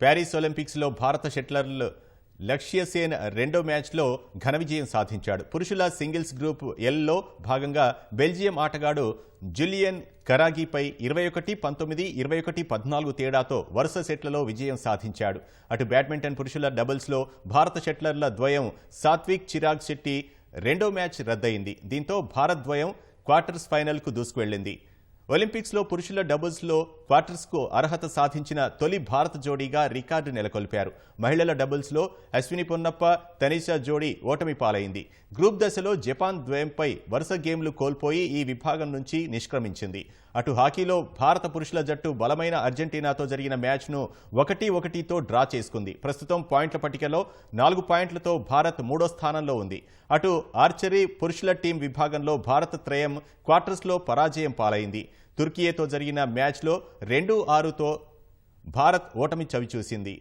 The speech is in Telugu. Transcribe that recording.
ప్యారిస్ ఒలింపిక్స్లో భారత షెట్లర్లు లక్ష్యసేన్ రెండో మ్యాచ్లో ఘన విజయం సాధించాడు. పురుషుల సింగిల్స్ గ్రూప్ ఎల్లో భాగంగా బెల్జియం ఆటగాడు జులియన్ కరాగీపై ఇరవై ఒకటి పంతొమ్మిది ఇరవై ఒకటి పద్నాలుగు తేడాతో వరుస సెట్లలో విజయం సాధించాడు. అటు బ్యాడ్మింటన్ పురుషుల డబుల్స్లో భారత షెట్లర్ల ద్వయం సాత్విక్ చిరాగ్ శెట్టి రెండో మ్యాచ్ రద్దయింది. దీంతో భారత్ ద్వయం క్వార్టర్స్ ఫైనల్కు దూసుకువెళ్ళింది ఒలింపిక్స్లో పురుషుల డబుల్స్లో క్వార్టర్స్కు అర్హత సాధించిన తొలి భారత జోడీగా రికార్డు నెలకొల్పారు. మహిళల డబుల్స్లో అశ్విని పొన్నప్ప తనీషా జోడీ ఓటమి పాలైంది. గ్రూప్ దశలో జపాన్ ద్వయంపై వరుస గేమ్లు కోల్పోయి ఈ విభాగం నుంచి నిష్క్రమించింది. అటు హాకీలో భారత పురుషుల జట్టు బలమైన అర్జెంటీనాతో జరిగిన మ్యాచ్ను ఒకటి ఒకటితో డ్రా చేసుకుంది. ప్రస్తుతం పాయింట్ల పట్టికలో నాలుగు పాయింట్లతో భారత్ మూడో స్థానంలో ఉంది. అటు ఆర్చరీ పురుషుల టీం విభాగంలో భారత త్రయం క్వార్టర్స్లో పరాజయం పాలైంది. తుర్కియేతో జరిగిన మ్యాచ్లో రెండు ఆరుతో భారత్ ఓటమి చవిచూసింది.